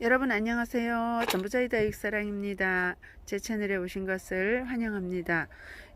여러분 안녕하세요. 전부자의 다육사랑입니다. 제 채널에 오신 것을 환영합니다.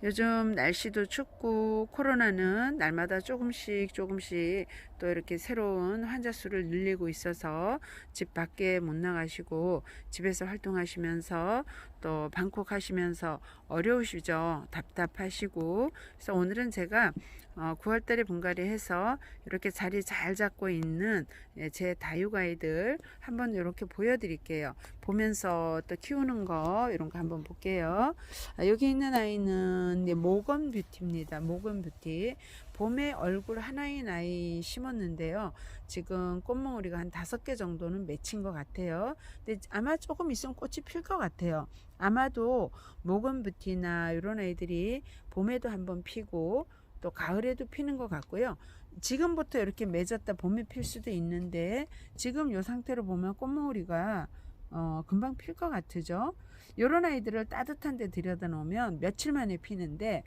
요즘 날씨도 춥고 코로나는 날마다 조금씩 조금씩 또 이렇게 새로운 환자 수를 늘리고 있어서 집 밖에 못 나가시고 집에서 활동하시면서 또 방콕 하시면서 어려우시죠. 답답하시고 그래서 오늘은 제가 9월 달에 분갈이 해서 이렇게 자리 잘 잡고 있는 예, 제 다육아이들 한번 이렇게 보여드릴게요. 보면서 또 키우는 거 이런 거 한번 볼게요. 아, 여기 있는 아이는 네, 모건 뷰티입니다. 모건 뷰티. 봄에 얼굴 하나인 아이 심었는데요. 지금 꽃몽우리가 한 다섯 개 정도는 맺힌 것 같아요. 근데 아마 조금 있으면 꽃이 필 것 같아요. 아마도 모건 뷰티나 이런 아이들이 봄에도 한번 피고 또 가을에도 피는 것 같고요. 지금부터 이렇게 맺었다 봄에 필 수도 있는데 지금 이 상태로 보면 꽃몽우리가 어, 금방 필 것 같으죠. 이런 아이들을 따뜻한 데 들여다 놓으면 며칠 만에 피는데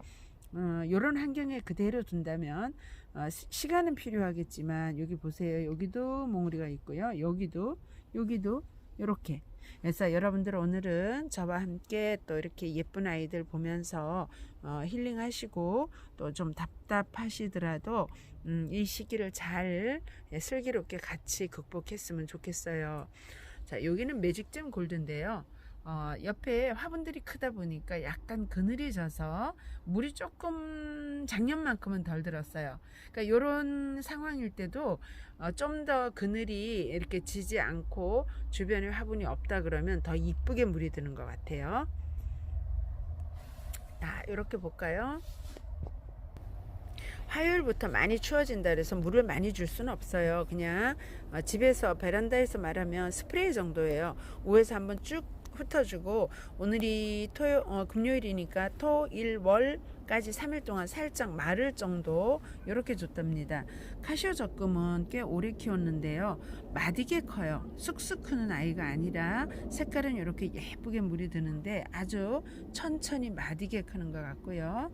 어, 이런 환경에 그대로 둔다면 어, 시, 시간은 필요하겠지만 여기 보세요. 여기도 몽우리가 있고요. 여기도 여기도 이렇게 그래서 여러분들 오늘은 저와 함께 또 이렇게 예쁜 아이들 보면서 어, 힐링하시고 또 좀 답답하시더라도 음, 이 시기를 잘 예, 슬기롭게 같이 극복했으면 좋겠어요. 자, 여기는 매직잼 골드인데요. 어, 옆에 화분들이 크다 보니까 약간 그늘이 져서 물이 조금 작년만큼은 덜 들었어요. 그러니까 이런 상황일 때도 어, 좀 더 그늘이 이렇게 지지 않고 주변에 화분이 없다 그러면 더 이쁘게 물이 드는 것 같아요. 자, 이렇게 볼까요? 화요일부터 많이 추워진다 그래서 물을 많이 줄 수는 없어요. 그냥 어, 집에서 베란다에서 말하면 스프레이 정도예요. 5에서 한번 쭉 훑어주고 오늘이 토요 어, 금요일이니까 토 일 월까지 3일 동안 살짝 마를 정도 이렇게 줬답니다. 카시오 적금은 꽤 오래 키웠는데요. 마디게 커요. 쑥쑥 크는 아이가 아니라 색깔은 이렇게 예쁘게 물이 드는데 아주 천천히 마디게 크는 것 같고요.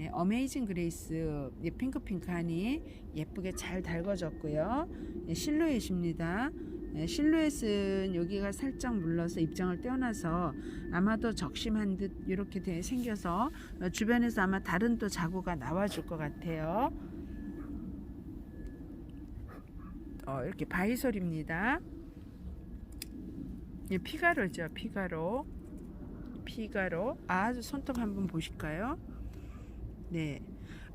예, 어메이징 그레이스 예, 핑크핑크하니 예쁘게 잘 달궈졌고요. 예, 실루엣입니다. 예, 실루엣은 여기가 살짝 물러서 입장을 떼어놔서 아마도 적심한 듯 이렇게 돼 생겨서 어, 주변에서 아마 다른 또 자구가 나와줄 것 같아요. 어, 이렇게 바이솔입니다. 예, 피가로죠, 피가로. 피가로. 아주 손톱 한번 보실까요? 네.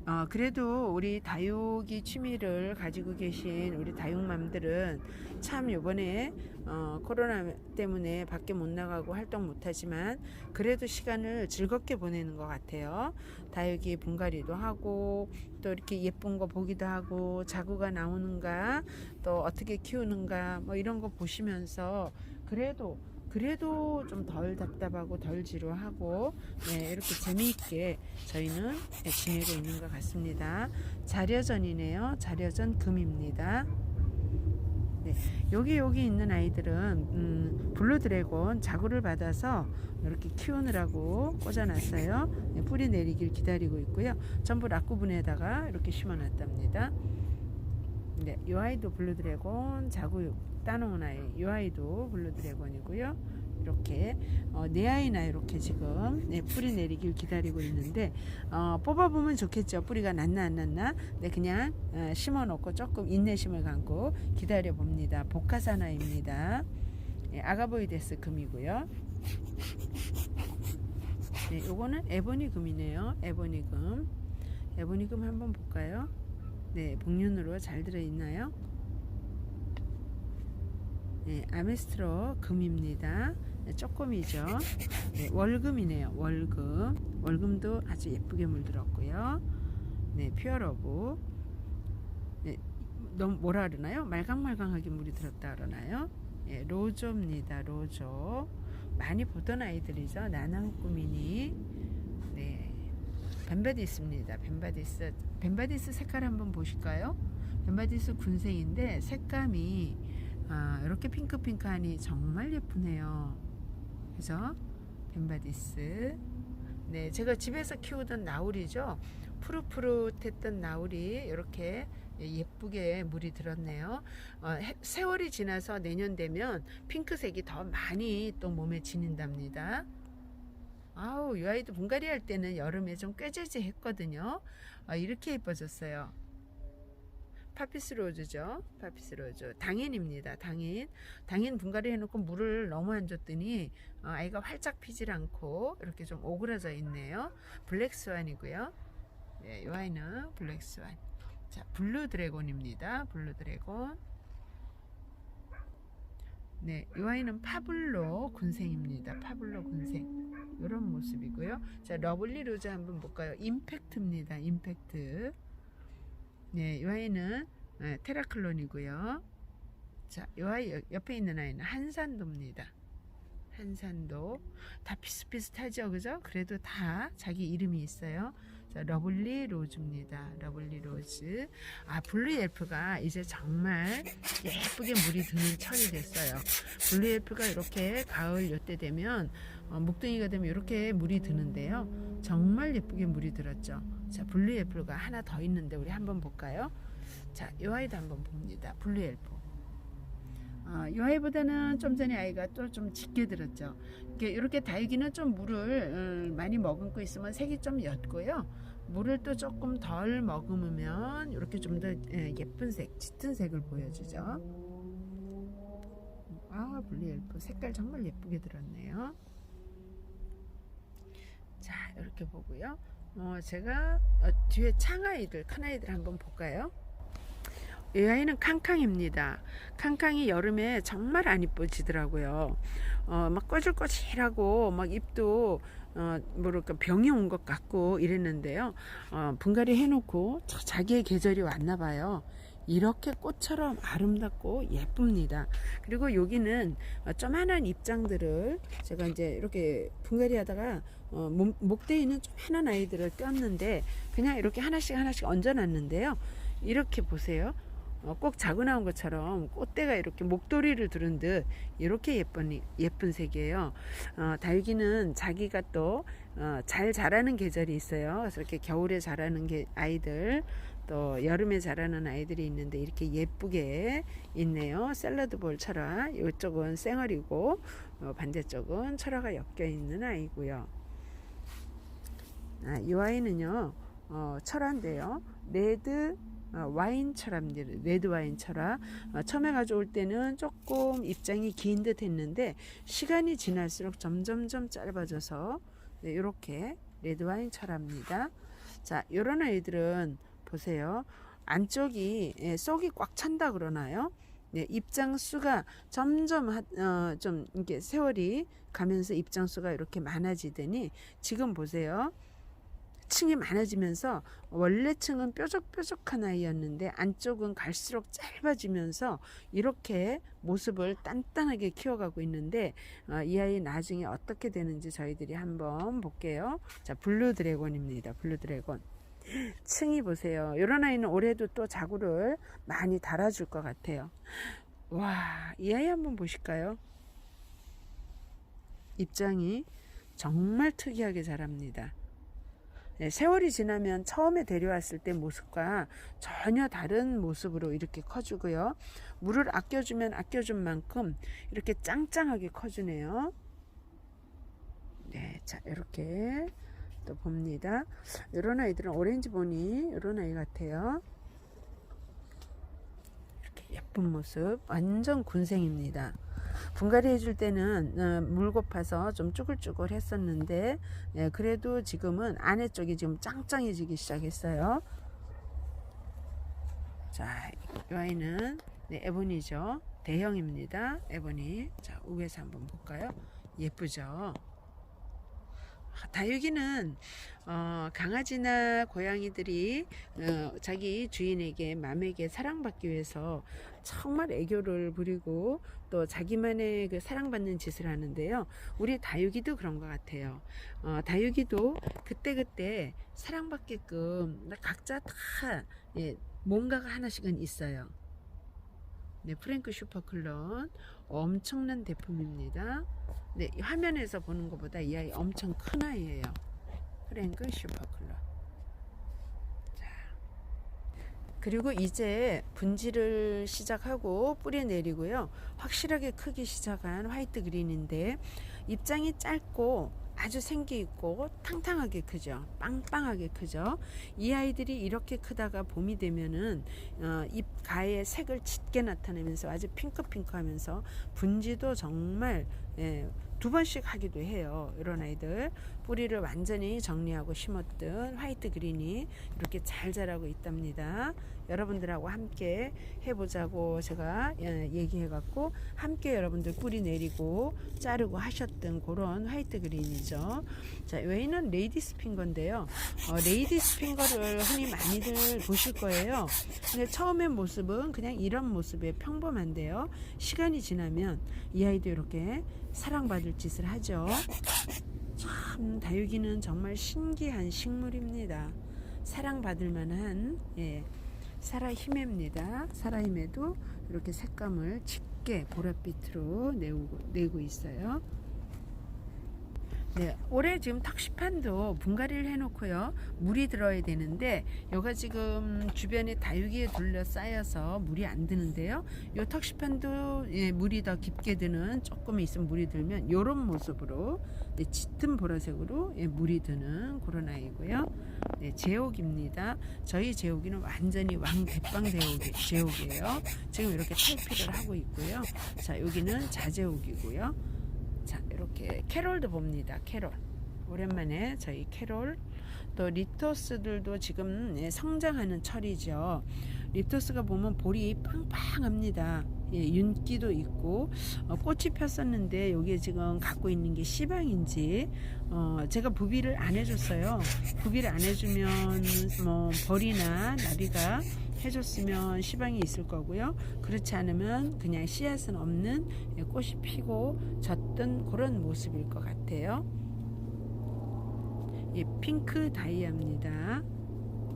어, 그래도 우리 다육이 취미를 가지고 계신 우리 다육맘들은 참 요번에 어, 코로나 때문에 밖에 못 나가고 활동 못 하지만 그래도 시간을 즐겁게 보내는 것 같아요. 다육이 분갈이도 하고 또 이렇게 예쁜 거 보기도 하고 자구가 나오는가 또 어떻게 키우는가 뭐 이런 거 보시면서 그래도 그래도 좀 덜 답답하고 덜 지루하고 네, 이렇게 재미있게 저희는 네, 지내고 있는 것 같습니다. 자려전이네요. 자려전 금입니다. 네, 여기 여기 있는 아이들은 음, 블루 드래곤 자구를 받아서 이렇게 키우느라고 꽂아놨어요. 네, 뿌리 내리길 기다리고 있고요. 전부 락구분에다가 이렇게 심어놨답니다. 네, 이 아이도 블루 드래곤 자구 따놓은 아이, 이 아이도 블루 드래곤이고요. 이렇게 어, 네 아이나 이렇게 지금 네, 뿌리 내리길 기다리고 있는데 어, 뽑아보면 좋겠죠. 뿌리가 났나 안 났나. 네, 그냥 어, 심어놓고 조금 인내심을 갖고 기다려 봅니다. 복화사나입니다. 네, 아가보이데스 금이고요. 네, 요거는 에보니 금이네요. 에보니 금. 에보니 금 한번 볼까요? 네, 복륜으로 잘 들어있나요? 네, 아메스트로 금입니다. 네, 조금이죠. 네, 월금이네요. 월금. 월금도 아주 예쁘게 물들었고요. 네, 퓨어러브. 네, 너무 뭐라 그러나요? 말강말강하게 물이 들었다 그러나요? 네, 로조입니다. 로조. 많이 보던 아이들이죠. 나나후꾸미니. 네. 벤바디스입니다. 벤바디스. 벤바디스 색깔 한번 보실까요? 벤바디스 군생인데 색감이 아, 이렇게 핑크핑크하니 정말 예쁘네요. 그죠? 벤바디스. 네, 제가 집에서 키우던 나우리죠. 푸릇푸릇했던 나우리 이렇게 예, 예쁘게 물이 들었네요. 어, 해- 세월이 지나서 내년 되면 핑크색이 더 많이 또 몸에 지닌답니다. 아우, 이 아이도 분갈이 할 때는 여름에 좀 꾀재재 했거든요. 아, 이렇게 예뻐졌어요. 파피스 로즈죠. 파피스 로즈. 당인입니다. 당인. 당인 분갈이 해놓고 물을 너무 안 줬더니 어, 아이가 활짝 피질 않고 이렇게 좀 오그라져 있네요. 블랙 스완이고요. 네, 이 아이는 블랙 스완. 자, 블루 드래곤입니다. 블루 드래곤. 네, 이 아이는 파블로 군생입니다. 파블로 군생. 이런 모습이고요. 자, 러블리 로즈 한번 볼까요? 임팩트입니다. 임팩트. 네, 이 아이는 네, 테라클론이고요. 자, 이 아이 옆- 옆에 있는 아이는 한산도입니다. 한산도 다 비슷비슷하죠, 그죠? 그래도 다 자기 이름이 있어요. 자, 러블리 로즈입니다. 러블리 로즈. 아, 블루 엘프가 이제 정말 예쁘게 물이 드는 철이 됐어요. 블루 엘프가 이렇게 가을 요때 되면 어, 목동이가 되면 이렇게 물이 드는데요. 정말 예쁘게 물이 들었죠. 자, 블루 엘프가 하나 더 있는데 우리 한번 볼까요? 자, 이 아이도 한번 봅니다. 블루 엘프. 어, 이 아이보다는 좀 전에 아이가 또 좀 짙게 들었죠. 이렇게, 이렇게 다육이는 좀 물을 음, 많이 머금고 있으면 색이 좀 옅고요. 물을 또 조금 덜 머금으면 이렇게 좀 더 예쁜 색, 짙은 색을 보여주죠. 아, 블루 엘프 색깔 정말 예쁘게 들었네요. 자, 이렇게 보고요. 어, 제가 어, 뒤에 창아이들, 큰아이들 한번 볼까요? 이 아이는 캉캉입니다. 캉캉이 여름에 정말 안 이뻐지더라고요. 어, 막 꼬질꼬질하고 막 입도 어, 뭐랄까 병이 온 것 같고 이랬는데요. 어, 분갈이 해놓고 자- 자기의 계절이 왔나 봐요. 이렇게 꽃처럼 아름답고 예쁩니다. 그리고 여기는 어, 조만한 입장들을 제가 이제 이렇게 분갈이 하다가 어, 목- 목대에 있는 조만한 아이들을 꼈는데 그냥 이렇게 하나씩 하나씩 얹어놨는데요. 이렇게 보세요. 어, 꼭 자고 나온 것처럼 꽃대가 이렇게 목도리를 두른 듯 이렇게 예쁜 예쁜 색이에요. 어, 다육이는 자기가 또 어, 잘 자라는 계절이 있어요. 그래서 이렇게 겨울에 자라는 게 아이들 또 여름에 자라는 아이들이 있는데 이렇게 예쁘게 있네요. 샐러드 볼 철화 이쪽은 쌩얼이고 어, 반대쪽은 철화가 엮여 있는 아이고요. 아, 이 아이는요 어, 철화인데요. 레드 어, 와인 철화입니다. 레드 와인 철화. 어, 처음에 가져올 때는 조금 입장이 긴 듯 했는데 시간이 지날수록 점점점 짧아져서 네, 이렇게 레드 와인 철화입니다. 자, 이런 아이들은 보세요. 안쪽이 예, 쏙이 꽉 찬다 그러나요? 네, 입장 수가 점점 하, 어, 좀 이렇게 세월이 가면서 입장 수가 이렇게 많아지더니 지금 보세요. 층이 많아지면서 원래 층은 뾰족뾰족한 아이였는데 안쪽은 갈수록 짧아지면서 이렇게 모습을 단단하게 키워가고 있는데 어, 이 아이 나중에 어떻게 되는지 저희들이 한번 볼게요. 자, 블루 드래곤입니다. 블루 드래곤. 층이 보세요. 이런 아이는 올해도 또 자구를 많이 달아줄 것 같아요. 와, 이 아이 한번 보실까요? 입장이 정말 특이하게 자랍니다. 네, 세월이 지나면 처음에 데려왔을 때 모습과 전혀 다른 모습으로 이렇게 커주고요. 물을 아껴주면 아껴준 만큼 이렇게 짱짱하게 커주네요. 네, 자, 이렇게 또 봅니다. 이런 아이들은 오렌지 보니 이런 아이 같아요. 이렇게 예쁜 모습, 완전 군생입니다. 분갈이 해줄 때는 어, 물 고파서 좀 쭈글쭈글 했었는데 예, 그래도 지금은 안에 쪽이 지금 짱짱해지기 시작했어요. 자, 이 아이는 네, 에보니죠. 대형입니다. 에보니. 자, 위에서 한번 볼까요? 예쁘죠? 다육이는 어, 강아지나 고양이들이 어, 자기 주인에게 맘에게 사랑받기 위해서 정말 애교를 부리고 또 자기만의 그 사랑받는 짓을 하는데요. 우리 다육이도 그런 것 같아요. 어, 다육이도 그때그때 사랑받게끔 각자 다 예, 뭔가가 하나씩은 있어요. 네, 프랭크 슈퍼클론 엄청난 대품입니다. 네, 이 화면에서 보는 것보다 이 아이 엄청 큰 아이예요. 프랭크 슈퍼클론. 자, 그리고 이제 분지를 시작하고 뿌리 내리고요. 확실하게 크기 시작한 화이트 그린인데 입장이 짧고 아주 생기 있고 탕탕하게 크죠. 빵빵하게 크죠. 이 아이들이 이렇게 크다가 봄이 되면은 어, 잎 가에 색을 짙게 나타내면서 아주 핑크핑크하면서 분지도 정말 예, 두 번씩 하기도 해요. 이런 아이들 뿌리를 완전히 정리하고 심었던 화이트 그린이 이렇게 잘 자라고 있답니다. 여러분들하고 함께 해보자고 제가 예, 얘기해갖고 함께 여러분들 뿌리 내리고 자르고 하셨던 그런 화이트 그린이죠. 자, 외에는 레이디스 핑거인데요. 어, 레이디스 핑거를 흔히 많이들 보실 거예요. 근데 처음의 모습은 그냥 이런 모습에 평범한데요. 시간이 지나면 이 아이도 이렇게 사랑받을 짓을 하죠. 참 다육이는 정말 신기한 식물입니다. 사랑받을 만한 예, 사라힘입니다. 사라힘에도 이렇게 색감을 짙게 보랏빛으로 내고, 내고 있어요. 네, 올해 지금 턱시판도 분갈이를 해놓고요. 물이 들어야 되는데 여가 지금 주변에 다육이에 둘러싸여서 물이 안 드는데요. 요 턱시판도 예, 물이 더 깊게 드는 조금 있으면 물이 들면 이런 모습으로 네, 짙은 보라색으로 예, 물이 드는 그런 아이고요. 네, 제옥입니다. 저희 제옥이는 완전히 제옥이, 제옥이에요. 지금 이렇게 탈피를 하고 있고요. 자, 여기는 자제옥이고요. 자 이렇게 캐롤도 봅니다 캐롤. 오랜만에 저희 캐롤. 또 리토스들도 지금 예, 성장하는 철이죠. 리토스가 보면 볼이 빵빵합니다 예, 윤기도 있고 어, 꽃이 폈었는데 여기에 지금 갖고 있는 게 씨방인지 어, 제가 부비를 안 해줬어요 부비를 안 해주면 뭐 벌이나 나비가 해줬으면 시방이 있을 거고요. 그렇지 않으면 그냥 씨앗은 없는 꽃이 피고 졌던 그런 모습일 것 같아요. 예, 핑크 다이아입니다.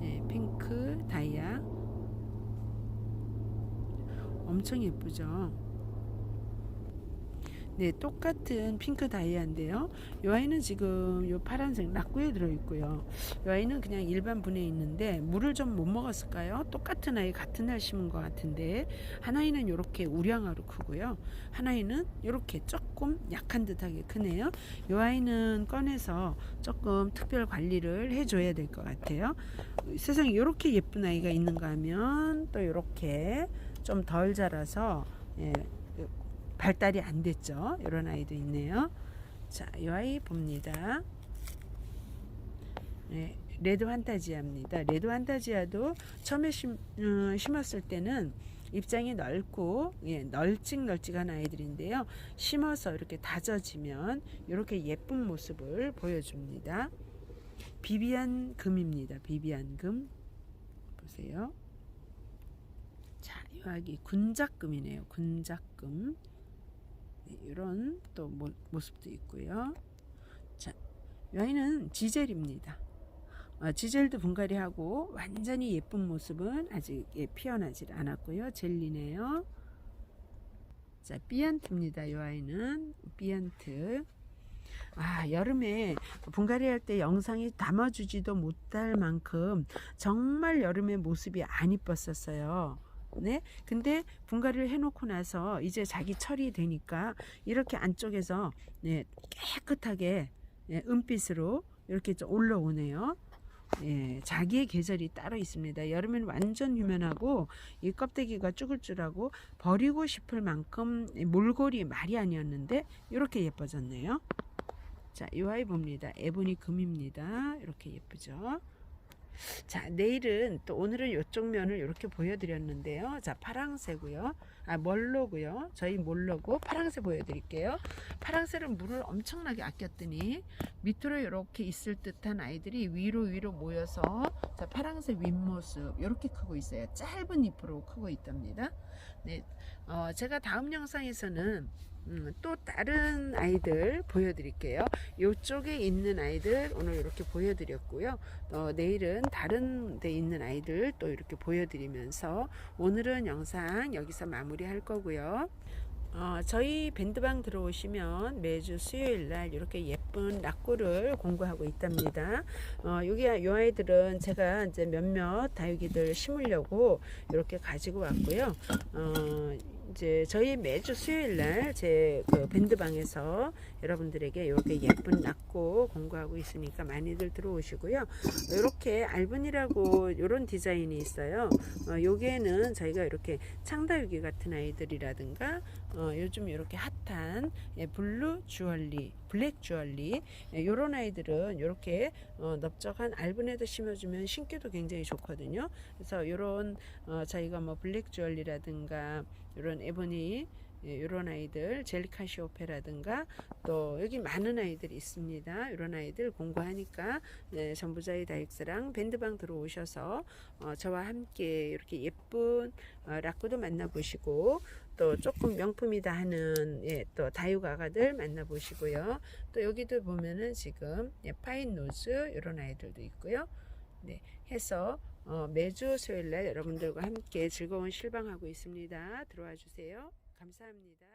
예, 핑크 다이아. 엄청 예쁘죠? 네, 똑같은 핑크 다이아인데요. 이 아이는 지금 요 파란색 낙구에 들어있고요. 이 아이는 그냥 일반 분에 있는데 물을 좀 못 먹었을까요? 똑같은 아이 같은 날 심은 것 같은데 한 아이는 이렇게 우량아로 크고요. 한 아이는 이렇게 조금 약한 듯하게 크네요. 이 아이는 꺼내서 조금 특별 관리를 해줘야 될 것 같아요. 세상에 이렇게 예쁜 아이가 있는가 하면 또 이렇게 좀 덜 자라서 예, 발달이 안 됐죠. 이런 아이도 있네요. 자, 이 아이 봅니다. 네, 레드 환타지아입니다. 레드 환타지아도 처음에 심, 음, 심었을 때는 입장이 넓고 예, 널찍널찍한 아이들인데요. 심어서 이렇게 다져지면 이렇게 예쁜 모습을 보여줍니다. 비비안 금입니다. 비비안 금 보세요. 자, 여기 군작금이네요. 군작금. 이런 또 모, 모습도 있고요. 자, 여기는 지젤입니다. 어, 지젤도 분갈이하고 완전히 예쁜 모습은 아직 예, 피어나질 않았고요. 젤리네요. 자, 삐안트입니다. 이 아이는 삐안트. 아, 여름에 분갈이 할 때 영상이 담아주지도 못할 만큼 정말 여름의 모습이 안 이뻤었어요. 네. 근데 분갈이를 해놓고 나서 이제 자기 철이 되니까 이렇게 안쪽에서 네, 깨끗하게 네, 은빛으로 이렇게 좀 올라오네요. 예, 자기의 계절이 따로 있습니다. 여름엔 완전 휴면하고 이 껍데기가 쭈글쭈글하고 버리고 싶을 만큼 몰골이 말이 아니었는데 이렇게 예뻐졌네요. 자, 이 아이 봅니다. 에보니 금입니다. 이렇게 예쁘죠. 자, 내일은 또 오늘은 이쪽 면을 이렇게 보여드렸는데요. 자, 파랑새고요. 아, 멀로고요. 저희 몰로고 파랑새 보여드릴게요. 파랑새는 물을 엄청나게 아꼈더니 밑으로 이렇게 있을 듯한 아이들이 위로 위로 모여서 자, 파랑새 윗모습 이렇게 크고 있어요. 짧은 잎으로 크고 있답니다. 네, 어, 제가 다음 영상에서는 음, 또 다른 아이들 보여드릴게요. 이쪽에 있는 아이들 오늘 이렇게 보여드렸고요. 어, 내일은 다른 데 있는 아이들 또 이렇게 보여드리면서 오늘은 영상 여기서 마무리할 거고요. 어, 저희 밴드방 들어오시면 매주 수요일 날 이렇게 예쁜 락구를 공부하고 있답니다. 어, 여기 요 아이들은 제가 이제 몇몇 다육이들 심으려고 이렇게 가지고 왔고요. 어, 이제 저희 매주 수요일 날 제 그 밴드방에서 여러분들에게 이렇게 예쁜 낙고 공부하고 있으니까 많이들 들어오시고요. 이렇게 알분이라고 이런 디자인이 있어요. 어, 여기에는 저희가 이렇게 창다육이 같은 아이들이라든가 어, 요즘 이렇게 핫한 예, 블루 주얼리, 블랙 주얼리 이런 아이들은 이렇게 어, 넓적한 알분에다 심어주면 신기도 굉장히 좋거든요. 그래서 이런 어, 저희가 뭐 블랙 주얼리라든가 이런 에보니 이런 아이들 젤리카시오페라든가 또 여기 많은 아이들이 있습니다. 이런 아이들 공부하니까 네, 전부자의 다육스랑 밴드방 들어오셔서 어, 저와 함께 이렇게 예쁜 어, 라꾸도 만나보시고 또 조금 명품이다 하는 예, 또 다육 아가들 만나보시고요. 또 여기도 보면은 지금 예, 파인 노즈 이런 아이들도 있고요. 네, 해서 어, 매주 수요일 날 여러분들과 함께 즐거운 실방하고 있습니다. 들어와 주세요. 감사합니다.